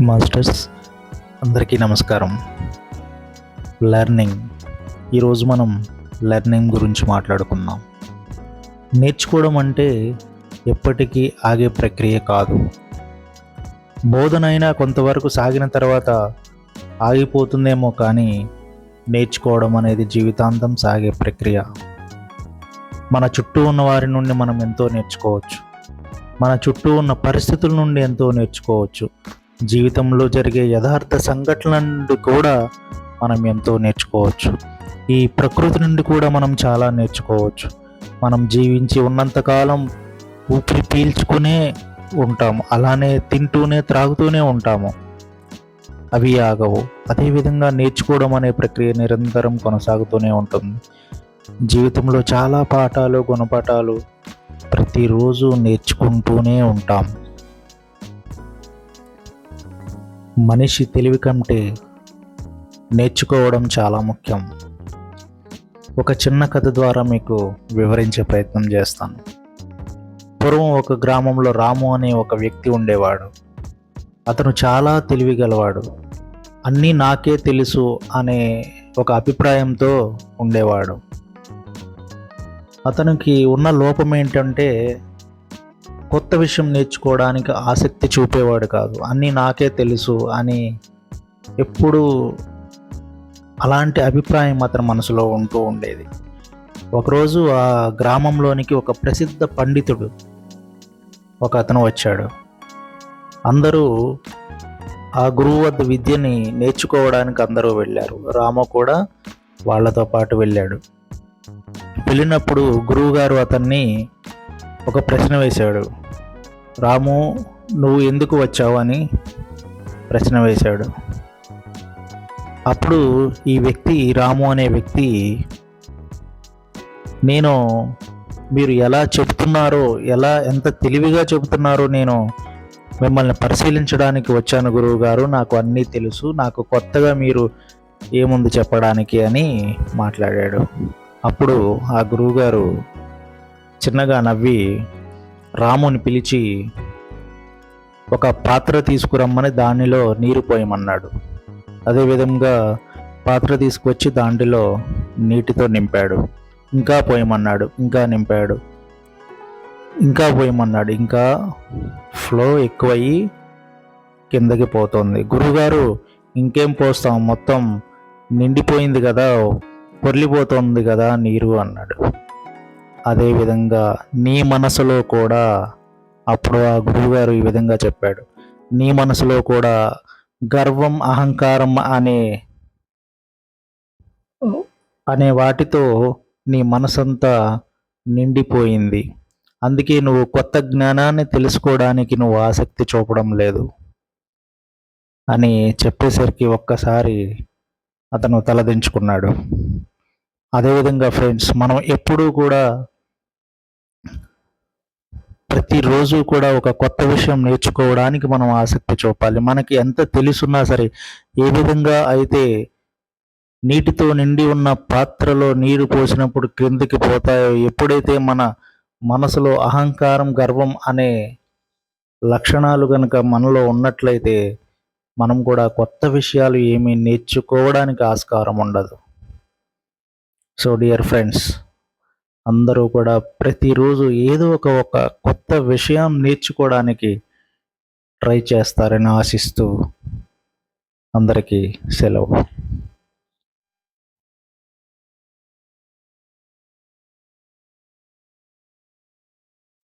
Masters అందరికీ నమస్కారం. Learning. ఈరోజు మనం లెర్నింగ్ గురించి మాట్లాడుకుందాం. నేర్చుకోవడం అంటే ఎప్పటికీ ఆగే ప్రక్రియ కాదు. బోధనైనా కొంతవరకు సాగిన తర్వాత ఆగిపోతుందేమో కానీ నేర్చుకోవడం అనేది జీవితాంతం సాగే ప్రక్రియ. మన చుట్టూ ఉన్న వారి నుండి మనం ఎంతో నేర్చుకోవచ్చు. మన చుట్టూ ఉన్న పరిస్థితుల నుండి ఎంతో నేర్చుకోవచ్చు. జీవితంలో జరిగే యథార్థ సంఘటనల నుండి కూడా మనం ఎంతో నేర్చుకోవచ్చు. ఈ ప్రకృతి నుండి కూడా మనం చాలా నేర్చుకోవచ్చు. మనం జీవించి ఉన్నంతకాలం ఊపిరి పీల్చుకునే ఉంటాము. అలానే తింటూనే త్రాగుతూనే ఉంటాము. అవి ఆగవు. అదేవిధంగా నేర్చుకోవడం అనే ప్రక్రియ నిరంతరం కొనసాగుతూనే ఉంటుంది. జీవితంలో చాలా పాఠాలు గుణపాఠాలు ప్రతిరోజు నేర్చుకుంటూనే ఉంటాం. మనిషి తెలివి కంటే నేర్చుకోవడం చాలా ముఖ్యం. ఒక చిన్న కథ ద్వారా మీకు వివరించే ప్రయత్నం చేస్తాను. పూర్వం ఒక గ్రామంలో రాము అనే ఒక వ్యక్తి ఉండేవాడు. అతను చాలా తెలివి గలవాడు. అన్నీ నాకే తెలుసు అనే ఒక అభిప్రాయంతో ఉండేవాడు. అతనికి ఉన్న లోపం ఏంటంటే కొత్త విషయం నేర్చుకోవడానికి ఆసక్తి చూపేవాడు కాదు. అన్నీ నాకే తెలుసు అని ఎప్పుడు అలాంటి అభిప్రాయం మాత్రం మనసులో ఉంటూ ఉండేది. ఒకరోజు ఆ గ్రామంలోనికి ఒక ప్రసిద్ధ పండితుడు ఒక అతను వచ్చాడు. అందరూ ఆ గురువు వద్ద విద్యని నేర్చుకోవడానికి అందరూ వెళ్ళారు. రామ కూడా వాళ్ళతో పాటు వెళ్ళాడు. వెళ్ళినప్పుడు గురువుగారు అతన్ని ఒక ప్రశ్న వేశాడు. రాము నువ్వు ఎందుకు వచ్చావు? అని ప్రశ్న వేశాడు. అప్పుడు ఈ వ్యక్తి రాము అనే వ్యక్తి నేను మీరు ఎలా చెబుతున్నారో ఎలా ఎంత తెలివిగా చెబుతున్నారో నేను మిమ్మల్ని పరిశీలించడానికి వచ్చాను గురువు గారు నాకు అన్నీ తెలుసు. నాకు కొత్తగా మీరు ఏముంది చెప్పడానికి అని మాట్లాడాడు. అప్పుడు ఆ గురువుగారు చిన్నగా నవ్వి రాముని పిలిచి ఒక పాత్ర తీసుకురమ్మని దానిలో నీరు పోయమన్నాడు. అదేవిధంగా పాత్ర తీసుకొచ్చి దాంట్లో నీటితో నింపాడు. ఇంకా పోయమన్నాడు ఇంకా నింపాడు ఇంకా పోయమన్నాడు. ఇంకా ఫ్లో ఎక్కువయ్యి కిందకి పోతుంది. గురువుగారు ఇంకేం పోస్తాం? మొత్తం నిండిపోయింది కదా పొర్లిపోతుంది కదా నీరు అన్నాడు. అదేవిధంగా నీ మనసులో కూడా అప్పుడు ఆ గురువుగారు ఈ విధంగా చెప్పాడు. నీ మనసులో కూడా గర్వం అహంకారం అనే అనే వాటితో నీ మనసంతా నిండిపోయింది. అందుకే నువ్వు కొత్త జ్ఞానాన్ని తెలుసుకోవడానికి నువ్వు ఆసక్తి చూపడం లేదు. అని చెప్పేసరికి ఒక్కసారి అతను తలదించుకున్నాడు. అదేవిధంగా ఫ్రెండ్స్ మనం ఎప్పుడూ కూడా ప్రతిరోజు కూడా ఒక కొత్త విషయం నేర్చుకోవడానికి మనం ఆసక్తి చూపాలి. మనకి ఎంత తెలుసున్నా సరే ఏ విధంగా అయితే నీటితో నిండి ఉన్న పాత్రలో నీరు పోసినప్పుడు క్రిందికి పోతాయో ఎప్పుడైతే మన మనసులో అహంకారం గర్వం అనే లక్షణాలు కనుక మనలో ఉన్నట్లయితే మనం కూడా కొత్త విషయాలు ఏమీ నేర్చుకోవడానికి ఆస్కారం ఉండదు. సో డియర్ ఫ్రెండ్స్ అందరూ కూడా ప్రతిరోజు ఏదో ఒక ఒక కొత్త విషయం నేర్చుకోవడానికి ట్రై చేస్తారని ఆశిస్తూ అందరికీ సెలవు.